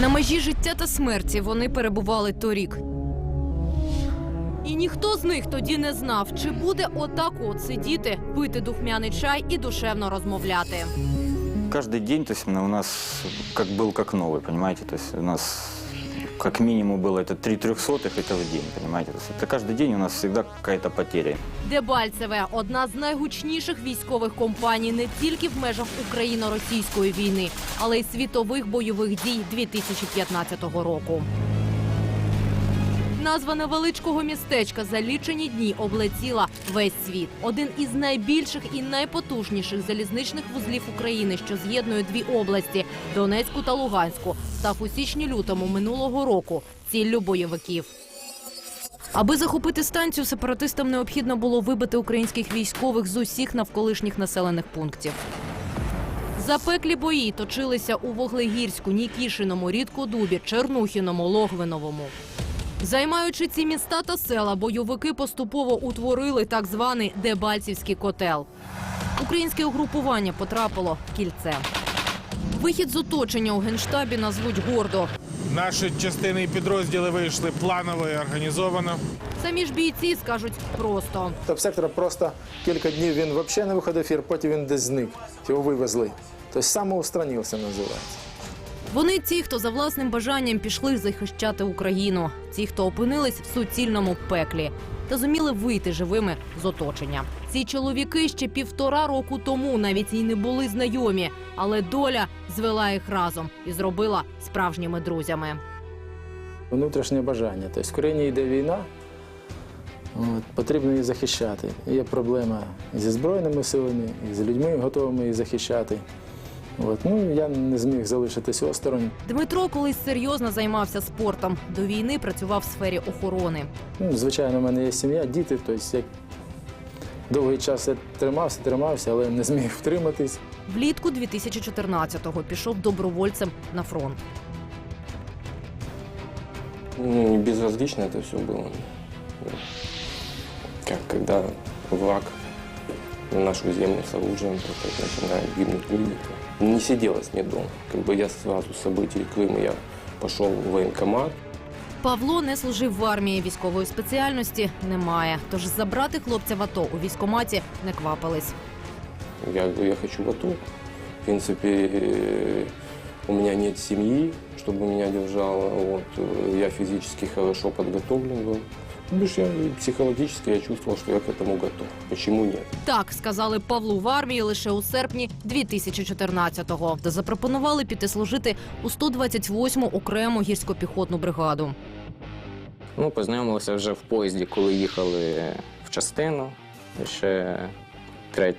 На межі життя та смерті вони перебували торік. І ніхто з них тоді не знав, чи буде отак от сидіти, пити духмяний чай і душевно розмовляти. Каждый день, то есть ну, у нас как был как новый, понимаете, то есть у нас как минимум было это три трехсотых это в день, понимаете, то есть это каждый день у нас всегда какая-то потеря. Дебальцеве одна з найгучніших військових компаній не тільки в межах україно-російської війни, але й світових бойових дій 2015 року. Назва невеличкого містечка за лічені дні облетіла весь світ. Один із найбільших і найпотужніших залізничних вузлів України, що з'єднує дві області Донецьку та Луганську, став у січні-лютому минулого року ціллю бойовиків. Аби захопити станцію, сепаратистам необхідно було вибити українських військових з усіх навколишніх населених пунктів. Запеклі бої точилися у Воглегірську, Нікішиному, Рідкодубі, Чернухіному, Логвиновому. Займаючи ці міста та села, бойовики поступово утворили так званий Дебальцівський котел. Українське угрупування потрапило в кільце. Вихід з оточення у генштабі назвуть гордо. Наші частини і підрозділи вийшли планово і організовано. Самі ж бійці скажуть просто. Топ-сектора просто кілька днів він взагалі не виходив ефір, потім він десь зник. Його вивезли. Тобто самоустранився називається. Вони ті, хто за власним бажанням пішли захищати Україну, ті, хто опинились в суцільному пеклі та зуміли вийти живими з оточення. Ці чоловіки ще півтора року тому навіть і не були знайомі, але доля звела їх разом і зробила справжніми друзями. Внутрішнє бажання. Тобто в країні йде війна, от, потрібно її захищати. Є проблема зі Збройними силами, і з людьми, готовими її захищати. От, ну, я не зміг залишитись осторонь. Дмитро колись серйозно займався спортом. До війни працював в сфері охорони. Ну, звичайно, в мене є сім'я, діти. Тобто, як довгий час я тримався, тримався, але не зміг втриматись. Влітку 2014-го пішов добровольцем на фронт. Ну, не безразлично это все было. Как когда враг нашу землю с оружием как начинают гибнуть люди. Не сиделось мне дома. Как бы я сразу с событий Крыма я пошел в военкомат. Павло не служив в армії військової спеціальності немає. Тож забрати хлопця в АТО у військкоматі не квапились. Я говорю, я хочу в АТО. В принципе, э, у меня нет семьи, чтобы меня держало. Вот. э, Я физически хорошо подготовлен был. Ну, Лишь я психологически я чувствовал, что я к этому готов. Почему нет? Так сказали Павлу в армії лише у серпні 2014-го. Та запропонували піти служити у 128-му окрему гірсько-піхотну бригаду. Ну, познайомилися вже в поїзді, коли їхали в частину ще 3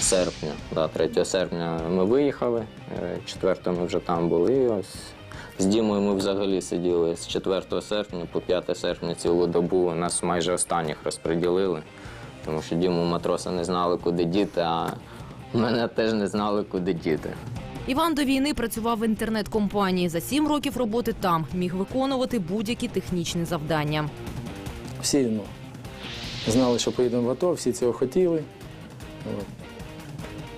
серпня. Да, 3 серпня ми виїхали, 4 ми вже там були. Ось. З Дімою ми взагалі сиділи з 4 серпня по 5 серпня цілу добу. Нас майже останніх розподілили, тому що Діму матроса не знали, куди діти, а мене теж не знали, куди діти. Іван до війни працював в інтернет-компанії. За сім років роботи там міг виконувати будь-які технічні завдання. Всі ну, знали, що поїдемо в АТО, всі цього хотіли. От.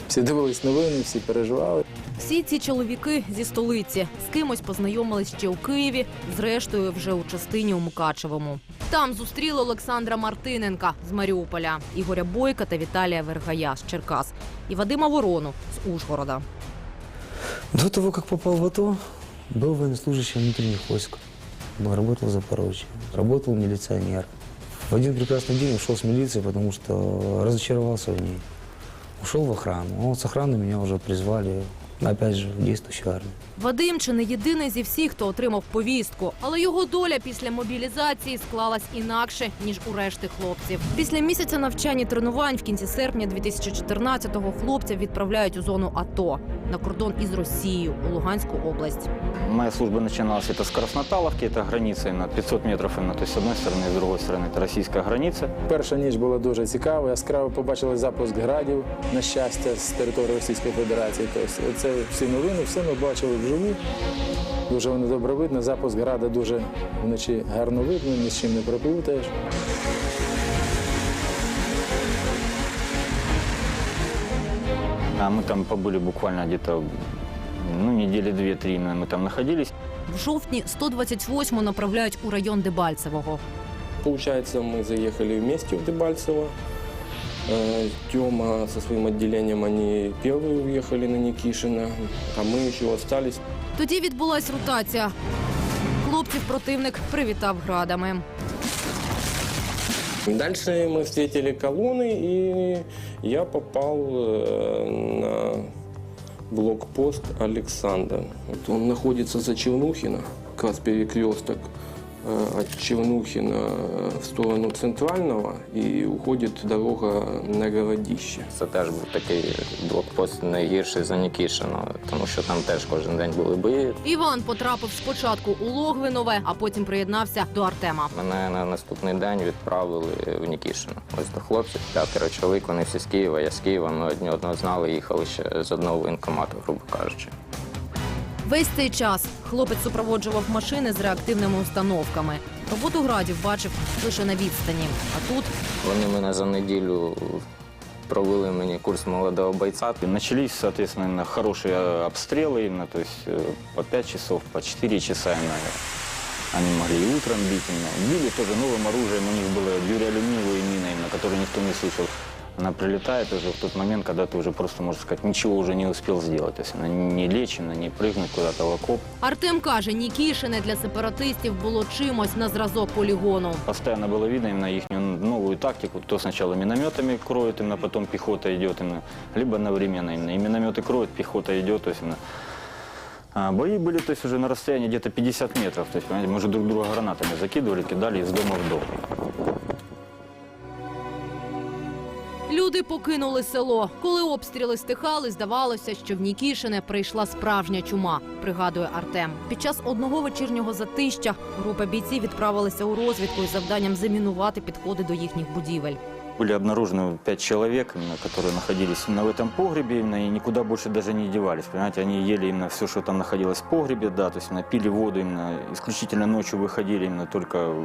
Всі дивились новини, всі переживали. Всі ці чоловіки зі столиці з кимось познайомились ще у Києві, зрештою вже у частині у Мукачевому. Там зустріли Олександра Мартиненка з Маріуполя, Ігоря Бойка та Віталія Вергая з Черкас і Вадима Ворону з Ужгорода. До того, как попал в АТО, был военнослужащим внутренних войск. Работал в Запорожье, работал милиционер. В один прекрасный день ушел с милиции, потому что разочаровался в ней. Ушел в охрану. А вот с охраны меня уже призвали, опять же, в действующую армию. Вадим чи не єдиний зі всіх, хто отримав повістку, але його доля після мобілізації склалась інакше ніж у решти хлопців. Після місяця навчань і тренувань в кінці серпня 2014-го хлопця відправляють у зону АТО на кордон із Росією у Луганську область. Моя служба начиналась это с Красноталовки, это граница на 500 метров именно, то есть с одной стороны, с другой стороны, это российская граница. Перша ніч була дуже цікава. Яскраво побачили запуск градів, на щастя, з території Російської Федерації. Тобто, це всі новини, все ми бачили вживу. Дуже воно добре видно. Запуск града дуже вночі гарно видно, ні з чим не проплутаєш. А мы там побыли буквально где-то ну, недели две-три именно мы там находились. В жовтні 128-му направляють у район Дебальцевого. Получается, мы заехали вместе в Дебальцево. Э, Тёма со своим отделением, они первые уехали на Никишина, а мы еще остались. Тоді відбулась ротація. Хлопців противник привітав градами. Дальше мы встретили колонны, и я попал э, на блокпост Александра. Он находится за Чернухина, как раз от Чернухина в сторону Центрального, и уходит дорога на Городище. Це теж був такий блокпост не гірший за Нікішино, тому що там теж кожен день були бої. Іван потрапив спочатку у Логвинове, а потім приєднався до Артема. Мене на наступний день відправили в Нікішино. Ось до хлопців, п'ятеро чоловік, вони всі з Києва, я з Києва. Ми одні одного знали, їхали ще з одного воєнкомату, грубо кажучи. Весь цей час хлопець супроводжував машини з реактивними установками. Роботу градів бачив лише на відстані. А тут Вони мене за неділю провели мені курс молодого бойця. И начались, соответственно, именно хорошие э, обстрелы, именно, то есть э, по 5 часов, по 4 часа именно. Они могли и утром бить именно. Били тоже новым оружием, у них было дюралюминиевые мины, именно, которые никто не слышал. Она прилетает уже в тот момент, когда ты уже просто, можно сказать, ничего уже не успел сделать. То есть она не лечена, не прыгнуть куда-то в окоп. Артем каже, Нікішине для сепаратистів було чимось на зразок полігону. Постоянно было видно именно их новую тактику. То сначала минометами кроют, именно потом пехота идет, именно, либо одновременно именно. И минометы кроют, пехота идет, то есть именно. А бои были то есть, уже на расстоянии где-то 50 метров. То есть, понимаете, мы уже друг друга гранатами закидывали, кидали из дома в дом. Люди покинули село. Коли обстріли стихали, здавалося, що в Нікішине прийшла справжня чума, пригадує Артем. Під час одного вечірнього затища група бійців відправилася у розвідку із завданням замінувати підходи до їхніх будівель. Были обнаружены пять человек, именно, которые находились именно в этом погребе, именно, и никуда больше даже не девались. Понимаете, они ели именно все, что там находилось в погребе, да, то есть именно, пили воду, именно, исключительно ночью выходили именно только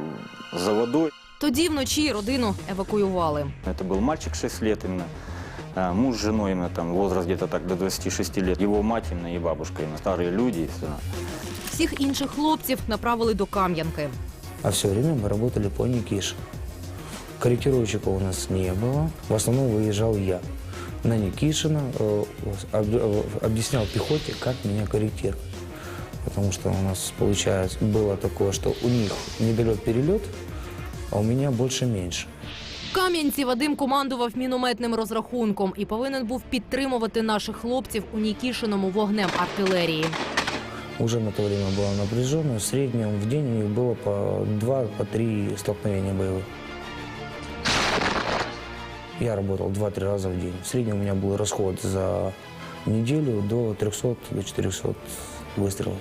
за водой. Тоді вночі родину евакуювали. Это был мальчик 6 лет именно. а, Муж с женой именно там возраст где-то так до 26 лет. Его мать именно и бабушка именно. Старые люди. и всё. Всіх інших хлопців направили до Кам'янки. А все время мы работали по Никише. Корректировщика у нас не было. В основном выезжал я на Никишина, э, об- э, объяснял пехоте, как меня корректировать. Потому что у нас, получается, было такое, что у них недолет-перелет, а у меня больше-меньше. В Кам'янці Вадим командував мінометним розрахунком і повинен був підтримувати наших хлопців у Нікішиному вогнем артилерії. Уже на то время было напряженно. В среднем в день у них было по два, по три столкновения боевых. Я работал 2-3 раза в день. В среднем у меня был расход за неделю до 300 до 400 выстрелов.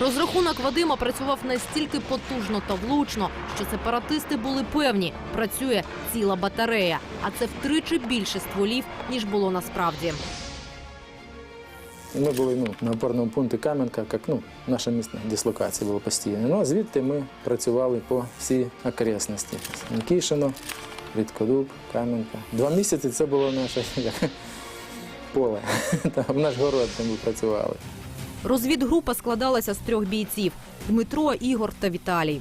Розрахунок Вадима працював настільки потужно та влучно, що сепаратисти були певні, працює ціла батарея, а це втричі більше стволів ніж було насправді. Ми були ну, на опорному пункті Кам'янка, як ну, наша місна дислокація була постійно. Ну, звідти ми працювали по всій окресності. Нікішино, Рідкодуб, Кам'янка. Два місяці це було наше поле. Там наш город там ми працювали. Розвідгрупа складалася з трьох бійців: Дмитро, Ігор та Віталій.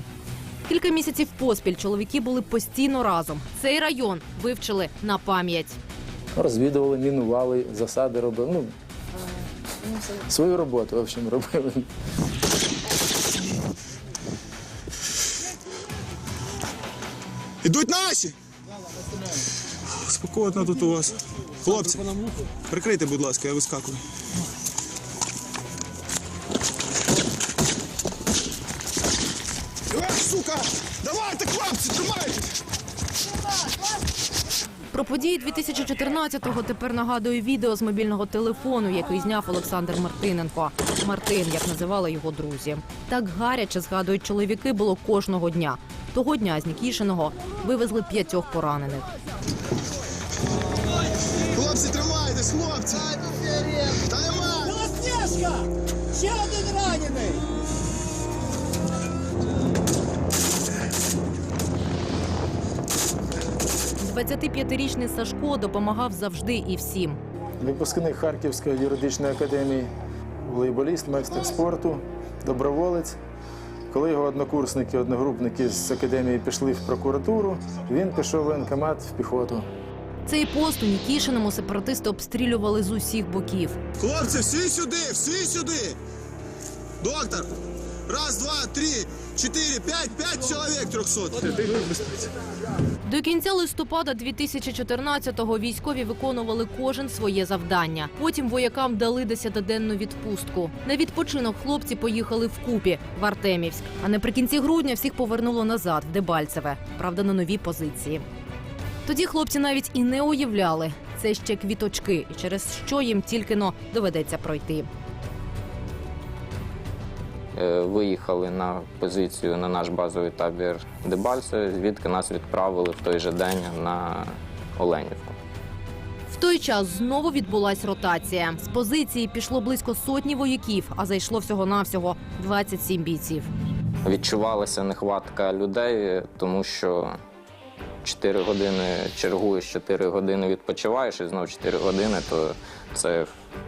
Кілька місяців поспіль чоловіки були постійно разом. Цей район вивчили на пам'ять. Розвідували, мінували, засади робили. Ну, свою роботу, в общем, робили. Ідуть наші! Спокійно тут у вас. Хлопці, прикрийте, будь ласка, я вискакую. Сука! Давайте, хлопці, тримайте! Про події 2014-го тепер нагадує відео з мобільного телефону, який зняв Олександр Мартиненко. Мартин, як називали його друзі. Так гаряче згадують чоловіки було кожного дня. Того дня з Нікішиного вивезли п'ятьох поранених. Хлопці, тримайтесь, хлопці! Та нема! Ще один ранений! – 25-річний Сашко допомагав завжди і всім. Випускник Харківської юридичної академії. волейболіст, майстер спорту, доброволець. Коли його однокурсники, одногрупники з академії пішли в прокуратуру, він пішов в воєнкомат в піхоту. Цей пост у Нікішиному сепаратисти обстрілювали з усіх боків. Хлопці, всі сюди, всі сюди. Доктор, раз, два, три, чотири, п'ять, п'ять чоловік трьохсот. До кінця листопада 2014-го військові виконували кожен своє завдання. Потім воякам дали десятиденну відпустку. На відпочинок хлопці поїхали вкупі в Артемівськ. А наприкінці грудня всіх повернуло назад в Дебальцеве. Правда, на нові позиції. Тоді хлопці навіть і не уявляли. Це ще квіточки, і через що їм тільки но доведеться пройти. Е, Виїхали на позицію на наш базовий табір Дебальце, звідки нас відправили в той же день на Оленівку. В той час знову відбулась ротація. З позиції пішло близько сотні вояків, а зайшло всього-навсього 27 бійців. Відчувалася нехватка людей, тому що 4 години чергуєш, 4 години відпочиваєш і знову 4 години, то це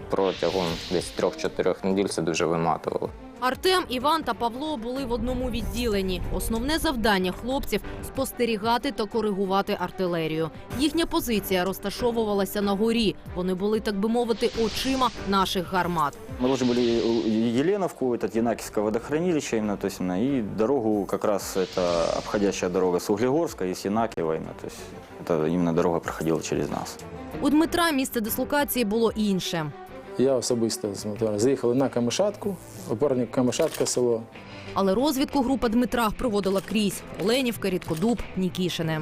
протягом десь 3-4 неділь це дуже виматувало. Артем, Іван та Павло були в одному відділенні. Основне завдання хлопців спостерігати та коригувати артилерію. Їхня позиція розташовувалася на горі. Вони були, так би мовити, очима наших гармат. Мы должны были Еленовку, это Янакиевское водохранилище именно, то есть именно, и дорогу как раз это обходящая дорога с Углегорска и с Янакиева именно, то есть это именно дорога проходила через нас. У Дмитра місце дислокації було інше. Я особисто з мотора. Заїхали на Камишатку, опорник Камишатка село. Але розвідку група Дмитра проводила крізь Оленівка, Рідкодуб, Нікішине.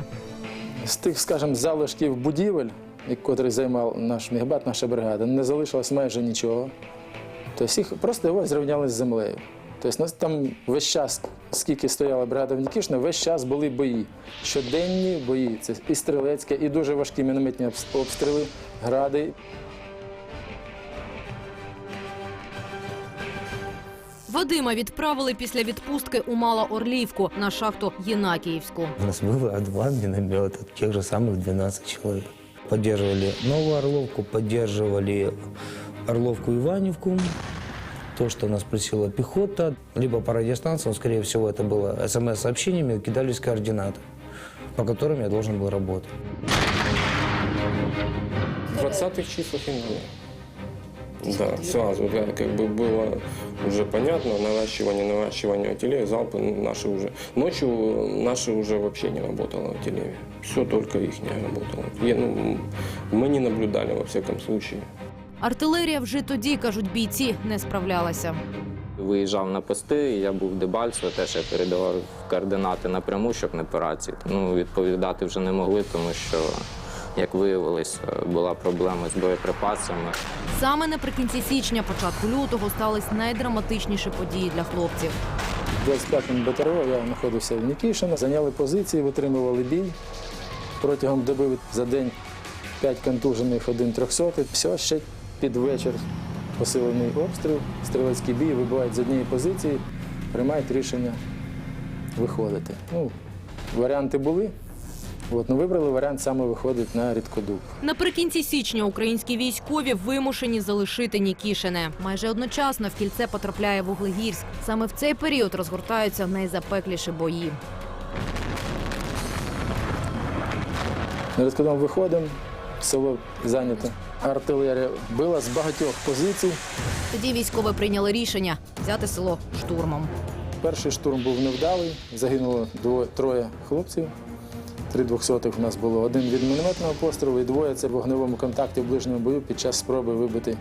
З тих, скажімо, залишків будівель, котрий займав наш мігбат, наша бригада, не залишилось майже нічого. Тобто їх просто його зрівняли з землею. Тобто нас там весь час, скільки стояла бригада в Нікішне, весь час були бої. Щоденні бої. Це і стрілецьке, і дуже важкі мінометні обстріли, гради. Вадима відправили після відпустки у Мала Орлівку на шахту Єнакіївську. У нас было два миномета, тех же самых 12 человек. Поддерживали Новую Орловку, поддерживали Орловку Иваневку. То, что нас просила пехота, либо по радиостанциям, скорее всего, это было смс-сообщениями, кидались координаты, по которым я должен был работать. В 20-х числах января. Да, сразу, да, как бы было уже понятно, наращивание, наращивание артиллерии, залпы наши уже. Ночью наши уже вообще не работала артиллерия. Все только их не работало. Я, ну, мы не наблюдали, во всяком случае. Артилерія вже тоді, кажуть бійці, не справлялася. Виїжджав на пости, і я був в Дебальцево, теж я передавав координати напряму, щоб не по рації. Ну, відповідати вже не могли, тому що, як виявилось, була проблема з боєприпасами. Саме наприкінці січня, початку лютого, стались найдраматичніші події для хлопців. 25-му БТРО я знаходився в Нікішино, зайняли позиції, витримували бій. Протягом доби за день 5 контужених, один трьохсотий. Все, ще під вечір посилений обстріл, стрілецький бій, вибивають з однієї позиції, приймають рішення виходити. Ну, варіанти були. От, ну, вибрали варіант саме виходить на рідкодуб. Наприкінці січня українські військові вимушені залишити Нікішине. Майже одночасно в кільце потрапляє Вуглегірськ. Саме в цей період розгортаються найзапекліші бої. На рідкодуб виходимо, село зайнято. Артилерія била з багатьох позицій. Тоді військові прийняли рішення взяти село штурмом. Перший штурм був невдалий, загинуло двоє, троє хлопців. Три двохсотих у нас було. Один від мінометного пострілу і двоє це в вогневому контакті в ближньому бою під час спроби вибити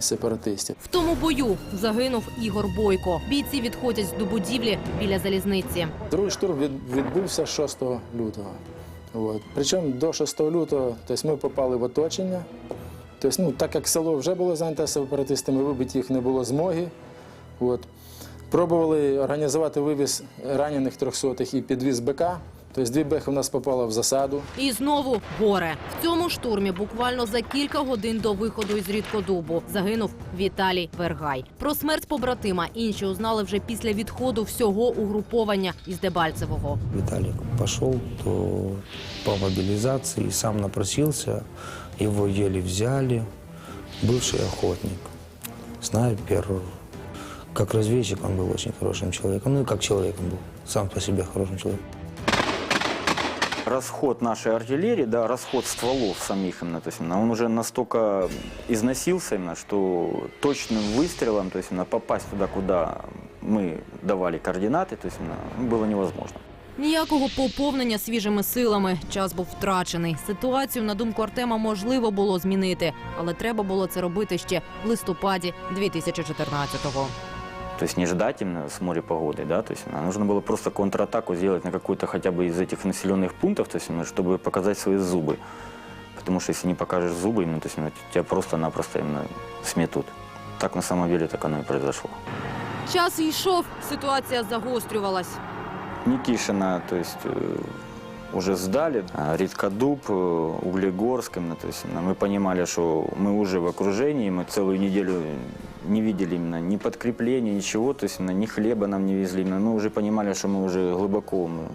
сепаратистів. В тому бою загинув Ігор Бойко. Бійці відходять до будівлі біля залізниці. Другий штурм відбувся 6 лютого. От. Причому до 6 лютого тобто ми попали в оточення. Тобто, ну, так як село вже було зайняте сепаратистами, вибити їх не було змоги. От. Пробували організувати вивіз ранених трьохсотих і підвіз БК. Тобто дві бехи в нас попало в засаду. І знову горе. В цьому штурмі буквально за кілька годин до виходу із рідкодубу загинув Віталій Вергай. Про смерть побратима інші узнали вже після відходу всього угруповання із Дебальцевого. Виталик пошел то по мобилизации, сам напросился, его еле взяли, бывший охотник. снайпер. Как разведчик он был очень хорошим человеком. Ну и как человеком был. Сам по себе хорошим человеком. Расход нашей артиллерии, да, расход стволов самих именно, то есть именно, он уже настолько износился именно, что точным выстрелом, то есть именно попасть туда, куда мы давали координаты, то есть именно, было невозможно. Ніякого поповнення свіжими силами. Час був втрачений. Ситуацію, на думку Артема, можливо було змінити, але треба було це робити ще в листопаді 2014-го. То есть не ждать именно с моря погоды, да, то есть а нужно было просто контратаку сделать на какой-то хотя бы из этих населенных пунктов, то есть именно, чтобы показать свои зубы. Потому что если не покажешь зубы, именно, то есть именно, тебя просто-напросто именно сметут. Так на самом деле так оно и произошло. Час йшов, ситуація загострювалась. Никишина, то есть э, уже сдали, а Риткодуб, э, Углегорск, именно, то есть именно мы понимали, что мы уже в окружении, мы целую неделю не видели именно ни подкрепления, ничего, то есть именно ни хлеба нам не везли, именно мы уже понимали, что мы уже глубоко мы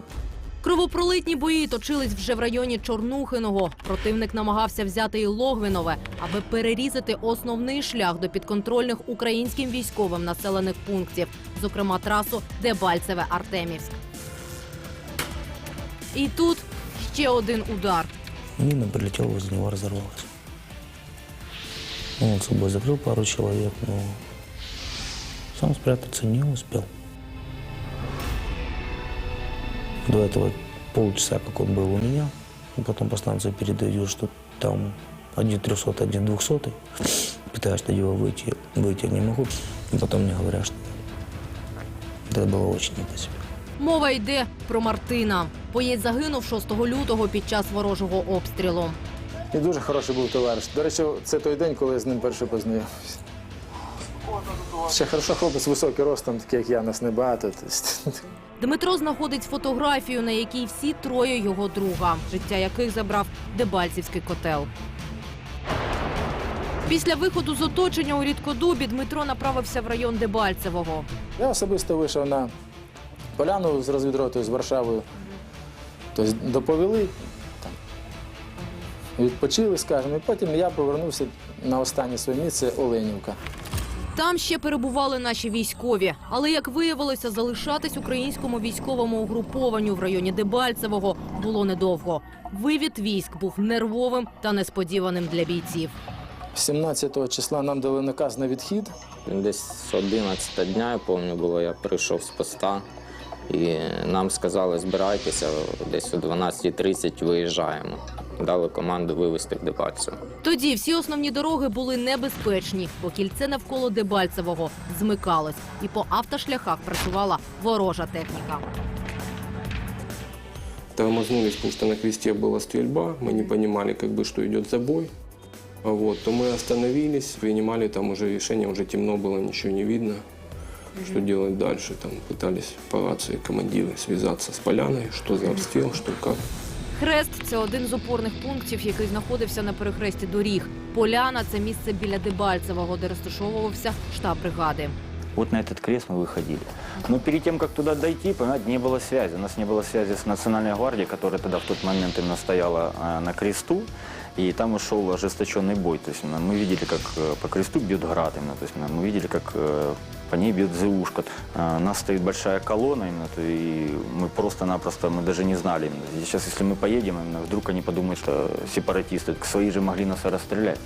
Кровопролитні бої точились вже в районі Чорнухиного. Противник намагався взяти і Логвинове, аби перерізати основний шлях до підконтрольних українським військовим населених пунктів, зокрема трасу Дебальцеве-Артемівськ. І тут ще один удар. Мина прилетела возле него, разорвалась. Он с собой закрыл пару человек, но сам спрятаться не успел. До этого полчаса, как он был у меня, и потом по станции передают, что там один трехсотый, один двухсотый. Пытаюсь до него выйти, выйти не могу. И потом мне говорят, что это было очень не по себе. Мова йде про Мартина. Боєць загинув 6 лютого під час ворожого обстрілу. І дуже хороший був товариш. До речі, це той день, коли я з ним перше познайомився. Ще хорошо хлопець високий ростом, такий як я, нас небагато. Дмитро знаходить фотографію, на якій всі троє його друга, життя яких забрав Дебальцівський котел. Після виходу з оточення у Рідкодубі Дмитро направився в район Дебальцевого. Я особисто вийшов на поляну з розвідротою з Варшавою. Тобто доповіли, відпочили, скажімо, і потім я повернувся на останнє своє місце Оленівка. Там ще перебували наші військові, але як виявилося, залишатись українському військовому угрупованню в районі Дебальцевого було недовго. Вивід військ був нервовим та несподіваним для бійців. 17 числа нам дали наказ на відхід. Десь 11 дня, я пам'ятаю, було, я прийшов з поста, і нам сказали, збирайтеся, десь о 12.30 виїжджаємо. Дали команду вивезти в Дебальцево. Тоді всі основні дороги були небезпечні, бо кільце навколо Дебальцевого змикалось, і по автошляхах працювала ворожа техніка. Тормознулись, потому что на кресте была стрельба, мы не понимали, как бы, что идет забой. А Вот, то мы остановились, принимали там уже решение, уже темно было, ничего не видно. Что делать дальше? Там пытались по рации командиры связаться с поляной, что за обстрел, что как. Хрест це один з опорних пунктів, який знаходився на перехресті доріг. Поляна це місце біля Дебальцевого, де розташовувався штаб бригади. Вот на этот крест мы выходили. Но перед тем, как туда дойти, понимаете, не было связи. У нас не было связи с Национальной гвардией, которая тогда в тот момент именно стояла а, на кресту. И там и шел ожесточенный бой. То есть именно мы видели, как э, по кресту бьет град. Именно. То есть именно мы видели, как э, по ней бьет зеушка. А, У нас стоит большая колонна, именно, то и мы просто-напросто, мы даже не знали. Именно. И Сейчас, если мы поедем, именно, вдруг они подумают, что сепаратисты, так свои же могли нас и расстрелять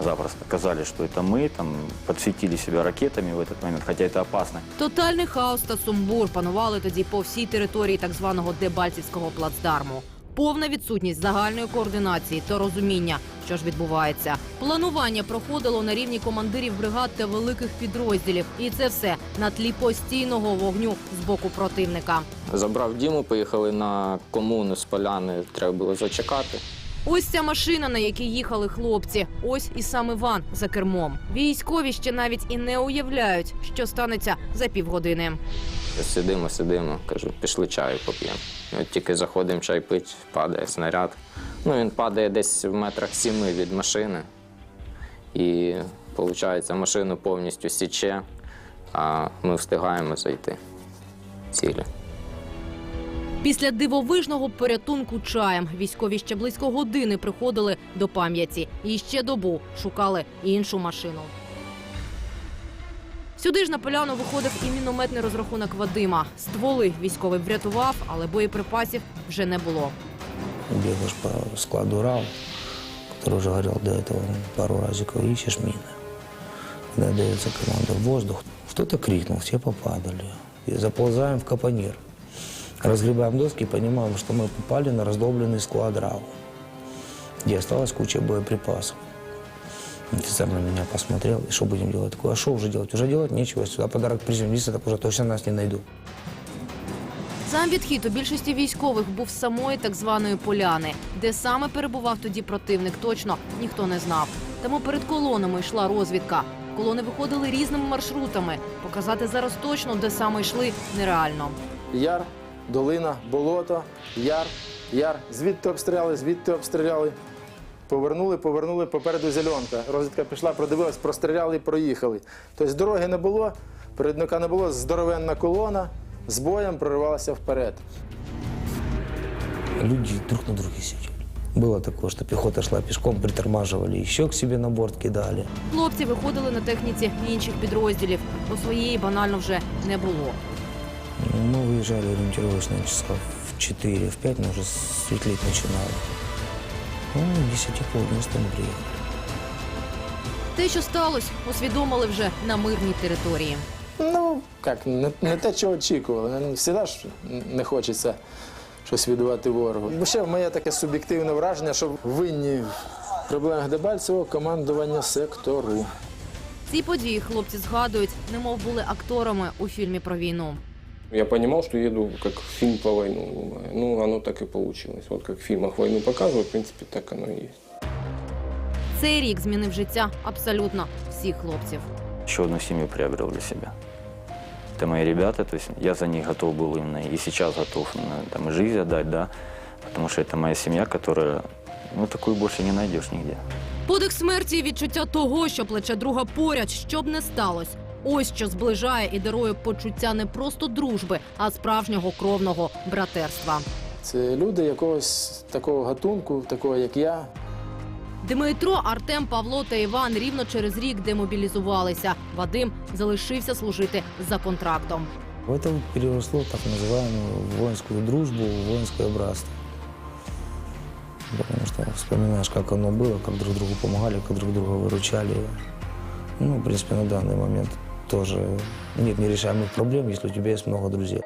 запросто. Казали, что это мы, там, подсветили себя ракетами в этот момент, хотя это опасно. Тотальний хаос та сумбур панували тоді по всій території так званого Дебальцівського плацдарму. Повна відсутність загальної координації та розуміння, що ж відбувається. Планування проходило на рівні командирів бригад та великих підрозділів, і це все на тлі постійного вогню з боку противника. Забрав Діму, поїхали на комуну з поляни, треба було зачекати. Ось ця машина, на якій їхали хлопці. Ось і сам Іван за кермом. Військові ще навіть і не уявляють, що станеться за півгодини. Сидимо, сидимо, кажу, пішли чаю поп'ємо. От тільки заходимо чай пить, падає снаряд. Ну, він падає десь в метрах сіми від машини. І, виходить, машину повністю січе, а ми встигаємо зайти цілі. Після дивовижного порятунку чаєм військові ще близько години приходили до пам'яті і ще добу шукали іншу машину. Сюди ж на поляну виходив і мінометний розрахунок Вадима. Стволи військовий врятував, але боєприпасів вже не було. Бегаешь по складу РАУ, который уже говорил до этого пару разиков, ищешь мины. Когда дается команда в воздух, кто-то крикнул, все попадали. И заползаем в капонир. Разгребаем доски и понимаем, что мы попали на раздолбленный склад РАУ, где осталась куча боеприпасов. Офицер на меня посмотрел, и что будем делать? Такой, а что уже делать? Уже делать нечего, сюда подарок приземлиться, так уже точно нас не найдут. Сам відхід у більшості військових був з самої так званої поляни, де саме перебував тоді противник, точно ніхто не знав. Тому перед колонами йшла розвідка. Колони виходили різними маршрутами. Показати зараз точно, де саме йшли, нереально. Яр, долина, болото, яр, яр. Звідти обстріляли, звідти обстріляли. Повернули, повернули, попереду зеленка. Розвідка пішла, продивилась, простріляли і проїхали. Тобто дороги не було, передника не було, здоровенна колона з боєм проривалася вперед. Люди друг на друге сидели. Было такое, что пехота шла пешком, притормаживали, еще к себе на борт кидали. Хлопці виходили на техніці інших підрозділів, бо своєї банально вже не було. Мы выезжали ориентировочно часа в 4, в 5, но уже светлеть начинало. Ну, к 10 полдневства мы приехали. Те, що сталося, усвідомили вже на мирній території. Ну, як, не, не те, що очікували. Ну, Всіда ж не хочеться щось віддавати ворогу. Бо ще моє таке суб'єктивне враження, що винні в проблемах Дебальцевого командування сектору. Ці події хлопці згадують, немов були акторами у фільмі про війну. Я понимал, что еду как в фильм по войну. Ну, оно так и получилось. Вот как в фильмах войну показывают, в принципе, так оно и есть. Цей рік змінив життя абсолютно всіх хлопців. Еще одну семью приобрел для себя. Это мои ребята, то есть я за них готов был именно и сейчас готов ну, там, и жизнь отдать, да, потому что это моя семья, которая, ну, такую больше не найдешь нигде. Подих смерті і відчуття того, що плече друга поряд, що б не сталося. Ось що зближає і дарує почуття не просто дружби, а справжнього кровного братерства. Це люди якогось такого гатунку, такого як я, Дмитро, Артем, Павло та Іван рівно через рік демобілізувалися. Вадим залишився служити за контрактом. Это переросло так называемую воинскую дружбу, воинское братство. Потому что вспоминаешь, как оно было, как друг другу помогали, как друг друга выручали. Ну, в принципе, на данный момент тоже нет нерешаемых проблем, если у тебя есть много друзей.